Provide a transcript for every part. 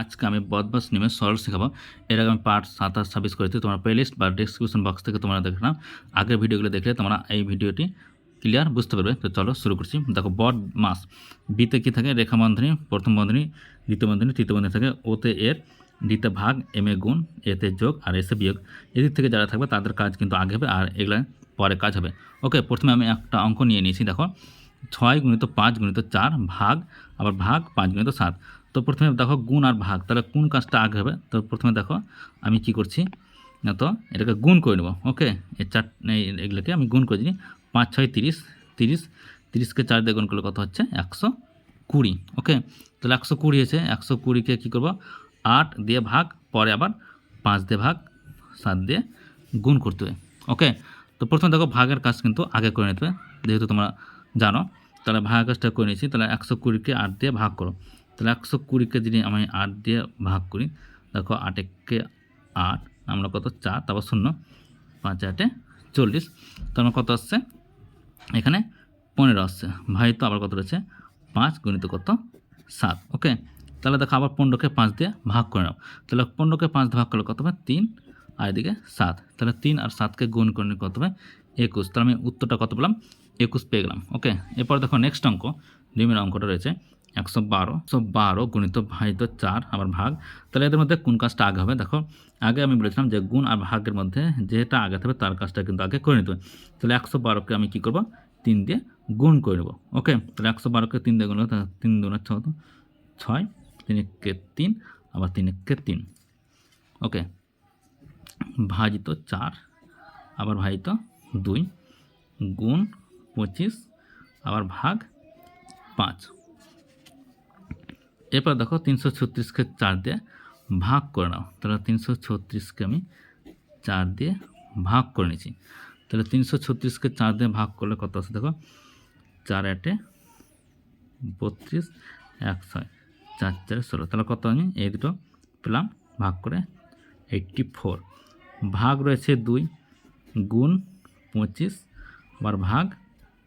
আজকে আমি বদমাস নেমে সরল শেখাবো। এর আগে আমি পার্ট সাতাশ ছাব্বিশ করেছি, তোমরা প্লেলিস্ট বা ডিসক্রিপশন বক্স থেকে তোমরা দেখে নাও। আগের ভিডিওগুলো দেখলে তোমরা এই ভিডিওটি ক্লিয়ার বুঝতে পারবে। তো চলো শুরু করছি। দেখো বড মাস বিতে কী থাকে? রেখা বন্ধনী, প্রথম বন্ধনী, দ্বিতীয় বন্ধনী, তৃতীয় বন্ধনী থাকে। ওতে এর, ডিতে ভাগ, এম এ গুণ, এতে যোগ, আর এসে বিয়োগ। এদিক থেকে যারা থাকবে তাদের কাজ কিন্তু আগে হবে, আর এগুলা পরে কাজ হবে। ওকে, প্রথমে আমি একটা অঙ্ক নিয়ে নিয়েছি। দেখো, ছয় গুণিত পাঁচ গুণিত চার ভাগ, আবার ভাগ পাঁচ গুণিত সাত। তো প্রথমে দেখো গুণ আর ভাগ, তাহলে কোন কাজটা আগে হবে? তো প্রথমে দেখো আমি কি করছি? না তো এটাকে গুণ করে নেব, ওকে? এই চার এগুলোকে আমি গুণ করে দিই। পাঁচ, ছয়, তিরিশ তিরিশ, তিরিশকে চার দিয়ে গুণ করলে কত হচ্ছে? একশো কুড়ি, ওকে? তাহলে একশো কুড়ি হয়েছে, একশো কুড়িকে কী করব? আট দিয়ে ভাগ, পরে আবার পাঁচ দিয়ে ভাগ, সাত দিয়ে গুণ করতে হবে, ওকে? তো প্রথমে দেখো ভাগের কাজ কিন্তু আগে করে নিতে হবে, যেহেতু তোমরা জানো, তাহলে ভাগের কাজটা করে নিয়েছি, তাহলে একশো কুড়িকে আট দিয়ে ভাগ করো। তাহলে একশো কুড়িকে যদি আমি আট দিয়ে ভাগ করি, দেখো আটেককে আট, আমরা কত চার, তারপর শূন্য, পাঁচ, আটে চল্লিশ তার কত আসছে? এখানে পনেরো আসছে। ভাই, তো আবার কত রয়েছে? পাঁচ গুণিত কত? সাত ওকে তাহলে দেখো আবার পনেরোকে পাঁচ দিয়ে ভাগ করে নাও। তাহলে পনেরোকে পাঁচ ভাগ করলে কত হবে? তিন, আর এদিকে সাত। তাহলে তিন আর সাতকে গুণ করে নিলে কত হবে? একুশ। তাহলে আমি উত্তরটা কত পেলাম? একুশ পেয়ে গেলাম ওকে এরপর দেখো নেক্সট অঙ্ক ডিমের অঙ্কটা রয়েছে। একশো বারো একশো বারো গুণিত ভাইত চার আবার ভাগ। তাহলে এদের মধ্যে কোন কাজটা আগে হবে? দেখো, আগে আমি বলেছিলাম যে গুণ আর ভাগের মধ্যে যেটা আগে থাকবে তার কাজটা কিন্তু আগে করে নিতে হবে। তাহলে একশো বারোকে আমি কী করব? তিন দিয়ে গুণ করে নেব। ওকে, তাহলে একশো বারোকে তিন দিয়ে গুণ তিন দুগুণ ছ ছয় তিন একে তিন, আবার তিন একে তিন। ওকে, ভাজিত চার, আবার ভাজিত দুই, গুণ পঁচিশ, আবার ভাগ পাঁচ। এরপর দেখো তিনশো ছত্রিশকে চার দিয়ে ভাগ করে নাও। তাহলে তিনশো ছত্রিশকে আমি চার দিয়ে ভাগ করে নিয়েছি। তাহলে তিনশো ছত্রিশকে চার দিয়ে ভাগ করলে কত আছে? দেখো, চার আটে বত্রিশ, এক ছয়, চার চারে ষোলো। তাহলে কত আমি এই দুটো পেলাম, ভাগ করে এইটটি ফোর। ভাগ রয়েছে দুই গুণ পঁচিশ, আবার ভাগ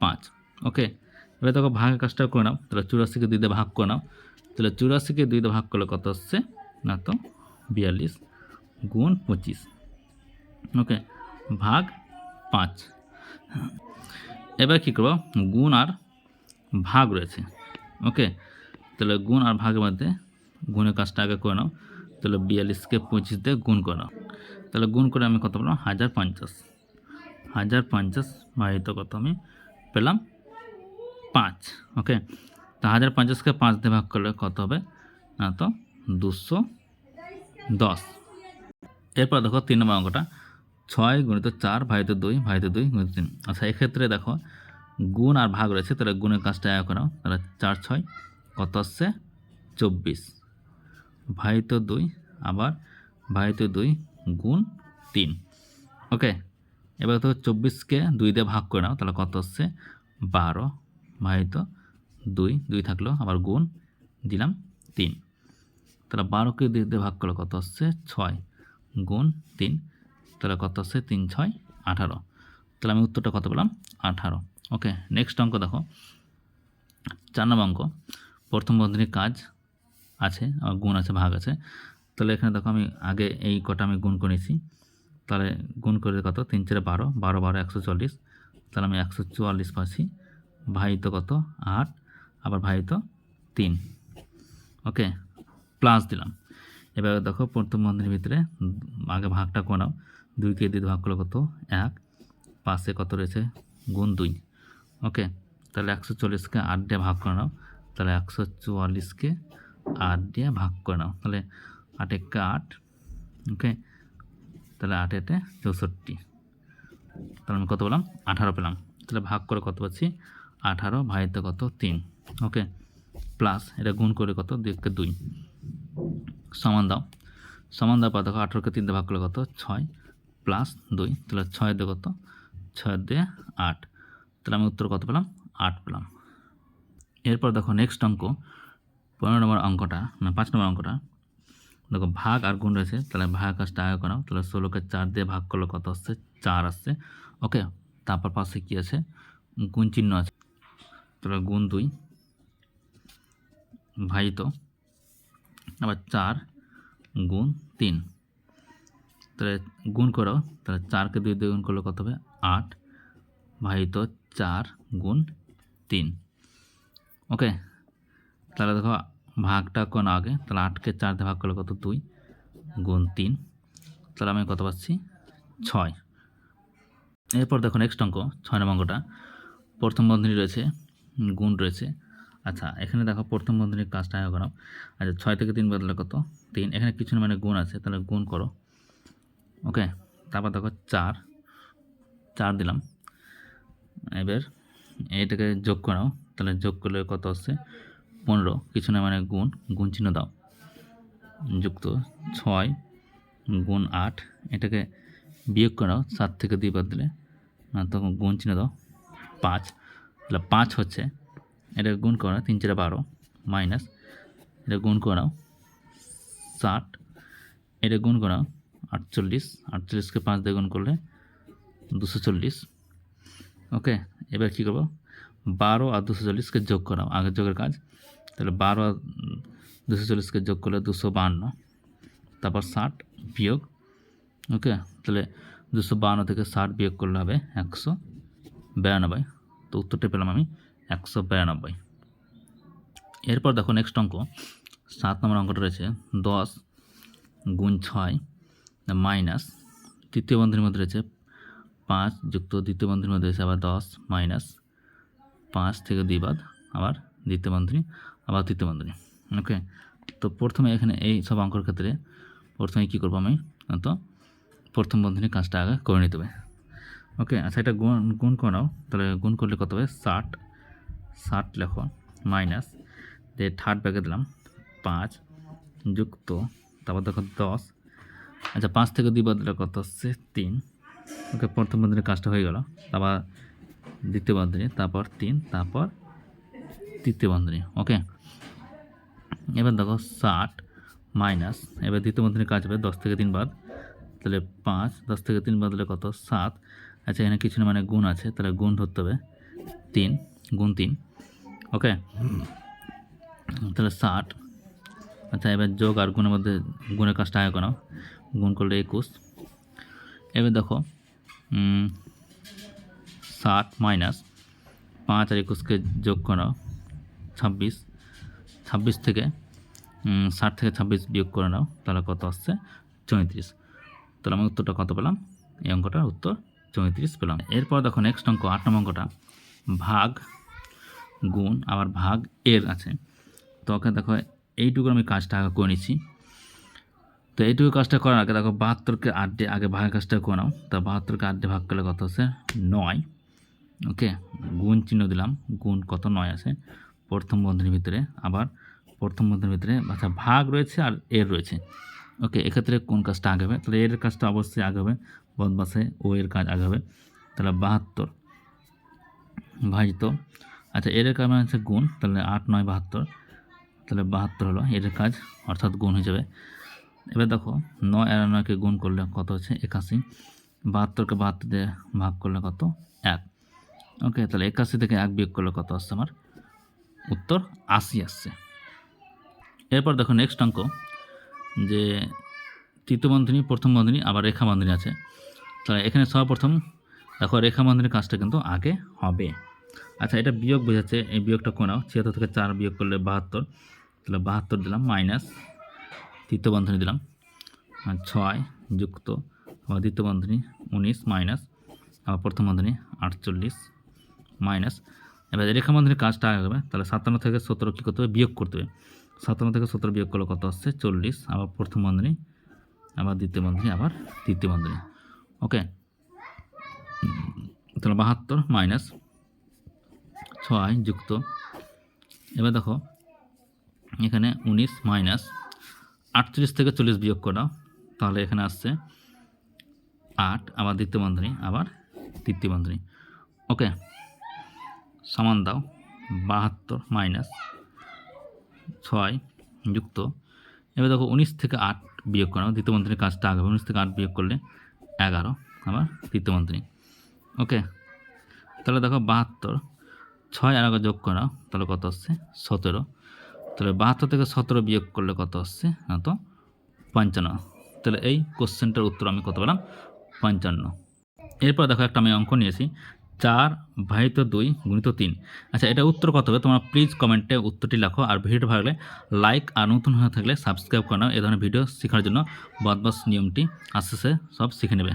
পাঁচ। ওকে, এবার দেখো ভাগের কাজটা করে নাও। তাহলে চুরাশিকে দিয়ে ভাগ করে নাও। তাহলে চুরাশিকে দুই ভাগ করলে কত হচ্ছে? না তো বিয়াল্লিশ গুণ পঁচিশ। ওকে, ভাগ পাঁচ। এবার কী করব? গুণ আর ভাগ রয়েছে। ওকে, তাহলে গুণ আর ভাগের মধ্যে গুণের কাজটা আগে করে নাও। তাহলে বিয়াল্লিশকে পঁচিশ দিয়ে গুণ করে নাও। তাহলে গুণ করে আমি কত পেলাম? হাজার পঞ্চাশ। হাজার পঞ্চাশ ভাজিত কত আমি পেলাম? পাঁচ। ওকে তা হাজার পঞ্চাশকে পাঁচ দিয়ে ভাগ করলে কত হবে? না তো দুশো দশ। এরপর দেখো তিন নম্বর অঙ্কটা। ছয় গুণিত চার ভাইতে দুই ভাইতে দুই গুণিত তিন। আচ্ছা এক্ষেত্রে দেখো গুণ আর ভাগ রয়েছে, তাহলে গুণের কাজটা এক করাও তাহলে চার, ছয়, কত আসছে? চব্বিশ। ভাইতো দুই, আবার ভাইতো দুই গুণ তিন। ওকে, এবার তো চব্বিশকে দুই দিয়ে ভাগ করে নাও, তাহলে কত হচ্ছে বারো। ভাইতো দুই দুই থাকল, আবার গুণ দিলাম তিন। তাহলে বারোকে দুই দিয়ে ভাগ করলে কত হচ্ছে ছয়। গুণ তিন, তাহলে কত হচ্ছে তিন, ছয়, আঠারো। তাহলে আমি উত্তরটা কত পেলাম? আঠারো। ওকে নেক্সট অঙ্ক দেখো। চার নম্বর অঙ্ক। প্রথম বন্ধনীর কাজ আছে আমার গুণ আছে, ভাগ আছে। তাহলে এখানে দেখো আমি আগে এই কটা আমি গুণ করেছি। তাহলে গুণ করে কত? তিন চারে বারো। বারো বারো, একশো চল্লিশ। তাহলে আমি একশো চুয়াল্লিশ পাচ্ছি। ভাই তো কত? আট। আবার ভাইতো তিন। ওকে প্লাস দিলাম। এবার দেখো প্রথম বন্ধনীর ভিতরে আগে ভাগটা কোনাও দুইকে দিয়ে ভাগ করলে কত? এক। পাশে কত রয়েছে? গুণ দুই। ওকে, তাহলে একশো চল্লিশকে আট দিয়ে ভাগ করে নাও। তাহলে একশো চুয়াল্লিশকে আট দিয়ে ভাগ করে নাও। তাহলে আট একে আট, ওকে, তাহলে আট এটে চৌষট্টি। তাহলে আমি কত পেলাম? আঠারো পেলাম। তাহলে ভাগ করে কত পাচ্ছি? আঠারো, ভাইতে কত? তিন। ওকে, প্লাস এটা গুণ করে কত? দুইকে দুই। সমান দাও। সমান দাও পর দেখো, আঠারোকে তিন দিয়ে ভাগ করলে কত? ছয় প্লাস দুই, তাহলে ছয় দিয়ে কত? ছয় দিয়ে আট। তাহলে আমি উত্তর কত পেলাম? আট পেলাম। এরপর দেখো নেক্সট অঙ্ক। পনেরো নম্বর অঙ্কটা না পাঁচ নম্বর অঙ্কটা। দেখো ভাগ আর গুণ রয়েছে, তাহলে ভাগ কাজটা আগে করাও। তাহলে ষোলোকে চার দিয়ে ভাগ করলে কত আসছে? চার আসছে। ওকে, তারপর পাশে কী আছে? গুণ চিহ্ন আছে। তাহলে গুণ দুই। ভাজিত আবার চার গুণ তিন। তাহলে গুণ করো, তাহলে চারকে দুই দিয়ে গুণ করলে কত হবে? আট। ভাজিত চার গুণ তিন। ওকে, তাহলে দেখো ভাগটা কোন আগে? তাহলে আটকে চার দিয়ে ভাগ করলে কত? দুই গুণ তিন। তাহলে আমি কত পাচ্ছি? ছয়। এরপর দেখো নেক্সট অঙ্ক, ছয় নম্বর অঙ্কটা। প্রথম বন্ধনী রয়েছে, গুণ রয়েছে। আচ্ছা এখানে দেখো প্রথম বন্ধনীর কাজটা আগে করো। আচ্ছা ছয় থেকে তিন বদলে কত? তিন, এখানে কিছু মানে গুণ আছে, তাহলে গুণ করো। ওকে তারপর দেখো চার চার দিলাম। এবার এটাকে যোগ করাও তাহলে যোগ করলে কত আসছে? পনেরো, কিছু না মানে গুণ গুণ চিহ্ন দাও। যুক্ত, ছয়, গুণ আট, এটাকে বিয়োগ করাও সাত থেকে দুই বাদ দিলে তখন গুণ চিহ্ন দাও, পাঁচ। তাহলে পাঁচ হচ্ছে এটা গুণ করা তিন চারে বারো মাইনাস এটা গুণ করাও ষাট, এটা গুণ করাও আটচল্লিশ, আটচল্লিশকে পাঁচ দিয়ে গুণ করলে দুশো চল্লিশ। ওকে এবার কী করব? বারো আর দুশো চল্লিশকে যোগ করাও আগের যোগের কাজ। তাহলে বারো আর দুশো চল্লিশকে যোগ করলে দুশো বাহান্ন তারপর ষাট বিয়োগ। ওকে তাহলে দুশো বাহান্ন থেকে ষাট বিয়োগ করলে হবে একশো বিরানব্বই। তো উত্তরটা পেলাম আমি। একশো বিরানব্বই। এরপর দেখো নেক্সট অঙ্ক। সাত নম্বর অঙ্কটা রয়েছে, দশ গুণ ছয় মাইনাস তৃতীয় বন্ধনীর মধ্যে রয়েছে পাঁচ যুক্ত দ্বিতীয় বন্ধনীর মধ্যে রয়েছে আবার দশ মাইনাস পাঁচ থেকে দুই বাদ আবার দ্বিতীয় বন্ধনী, আবার তৃতীয় বন্ধনী। ওকে তো প্রথমে এখানে এই সব অঙ্কর ক্ষেত্রে প্রথমে কী করব আমি? তো প্রথম বন্ধনীর কাজটা আগে করে নিতে হবে। ওকে আচ্ছা এটা গুণ গুণ করাও তাহলে গুণ করলে কত হবে? ষাট। ষাট লেখো মাইনাস দিয়ে থার্ড ব্যাগে দিলাম, পাঁচ, যুক্ত, তারপর দেখো দশ আচ্ছা পাঁচ থেকে দুই বদলে কত হচ্ছে? তিন। ওকে, প্রথম বন্ধনীর কাজটা হয়ে গেল। তারপর দ্বিতীয় বন্ধনী তারপর তিন, তারপর তৃতীয় বন্ধনী ওকে? এবার দেখো ষাট মাইনাস এবার দ্বিতীয় বন্ধনীর কাজ হবে দশ থেকে তিন বাদ, তাহলে পাঁচ, দশ থেকে তিন বাদলে কত? সাত। আচ্ছা এখানে কিছু না মানে গুণ আছে, তাহলে গুণ ধরতে হবে। তিন গুণ তিন ওকে তাহলে ষাট। আচ্ছা এবার যোগ আর গুণের মধ্যে, গুণের কাজটা আগে করাও গুণ করলে একুশ। এবার দেখো ষাট মাইনাস পাঁচ আর একুশকে যোগ করাও ছাব্বিশ। ছাব্বিশ থেকে ষাট থেকে ছাব্বিশ বিয়োগ করে নাও, তাহলে কত আসছে? চৌত্রিশ। তাহলে আমি উত্তরটা কত পেলাম? এই অঙ্কটার উত্তর চৌত্রিশ পেলাম। এরপর দেখো নেক্সট অঙ্ক, আট নম্বর অঙ্কটা। ভাগ গুণ, আবার ভাগ এর আছে। তো ওকে দেখো এইটুকু আমি কাজটা আগে করে নিচ্ছি। তো এইটুকু কাজটা করার আগে দেখো, বাহাত্তরকে আট দিয়ে আগে ভাগের কাজটা করে নাও। তা বাহাত্তরকে দিয়ে ভাগ করলে কত হচ্ছে? নয়। ওকে, গুণ চিহ্ন দিলাম। গুণ কত? নয় আছে। প্রথম বন্ধনীর ভিতরে, আবার প্রথম বন্ধনীর ভিতরে আচ্ছা ভাগ রয়েছে আর এর রয়েছে। ওকে, এক্ষেত্রে কোন কাজটা আগে হবে? তাহলে এর কাজটা অবশ্যই আগে বদমাসে ও এর কাজ আগে হবে। তাহলে বাহাত্তর ভাজিত আচ্ছা এর কাজ মানে হচ্ছে গুণ, তাহলে আট, নয়, বাহাত্তর। তাহলে বাহাত্তর হলো এর কাজ, অর্থাৎ গুণ হয়ে যাবে। এবার দেখো, নয় আর নয়কে গুণ করলে কত হচ্ছে? একাশি। বাহাত্তরকে বাহাত্তর দিয়ে ভাগ করলে কত? এক। ওকে, তাহলে একাশি থেকে এক বিয়োগ করলে কত আসছে আমার? উত্তর আশি আসছে। এরপর দেখো নেক্সট অঙ্ক, যে তৃতীয় বন্ধনী, প্রথম বন্ধনী, আবার রেখা বন্ধনী আছে। তাহলে এখানে সর্বপ্রথম, দেখো রেখা বন্ধনীর কাজটা কিন্তু আগে হবে। আচ্ছা এটা বিয়োগ বোঝাচ্ছে, এই বিয়োগটা কোনাও ছিয়াত্তর থেকে চার বিয়োগ করলে বাহাত্তর, তাহলে বাহাত্তর দিলাম, মাইনাস তৃতীয় বন্ধনী দিলাম ছয় যুক্ত, আবার দ্বিতীয় বন্ধনী উনিশ, মাইনাস, আবার প্রথম বন্ধনী আটচল্লিশ, মাইনাস, এবার রেখা বন্ধনীর কাজটা আগে হবে, তাহলে সাতান্ন থেকে সতেরো কী করতে হবে? বিয়োগ করতে হবে। সাতান্ন থেকে সতেরো বিয়োগ করলে কত আসছে? চল্লিশ, আবার প্রথম বন্ধনী, আবার দ্বিতীয় বন্ধনী, আবার তৃতীয় বন্ধনী। ওকে? তাহলে বাহাত্তর, মাইনাস ছয় যুক্ত। এবার দেখো, এখানে উনিশ মাইনাস আটত্রিশ থেকে চল্লিশ বিয়োগ করা তাহলে এখানে আসছে আট, আবার দ্বিতীয় বন্ধনী, আবার তৃতীয় বন্ধনী। ওকে, সমান দাও, বাহাত্তর মাইনাস ছয় যুক্ত। এবার দেখো, উনিশ থেকে আট বিয়োগ করা দ্বিতীয় বন্ধনীর কাজটা আগে উনিশ থেকে আট বিয়োগ করলে এগারো, আবার তৃতীয় বন্ধনী। ওকে, তাহলে দেখো, বাহাত্তর ছয় আর যোগ করা, তাহলে কত আসছে? সতেরো। তাহলে বাহাত্তর থেকে সতেরো বিয়োগ করলে কত আসছে? না তো পঞ্চান্ন। তাহলে এই কোশ্চেনটার উত্তর আমি কত পেলাম? পঞ্চান্ন। এরপর দেখো একটা আমি অঙ্ক নিয়েছি। চার ভাজিত দুই গুণিত তিন। আচ্ছা এটা উত্তর কত হবে? তোমরা প্লিজ কমেন্টে উত্তরটি লেখো আর ভিডিওটা ভালো লাগলে লাইক আর নতুন হয়ে থাকলে সাবস্ক্রাইব করে নাও। এ ধরনের ভিডিও শেখার জন্য বদবাস নিয়মটি আস্তে আস্তে সব শিখে নেবে।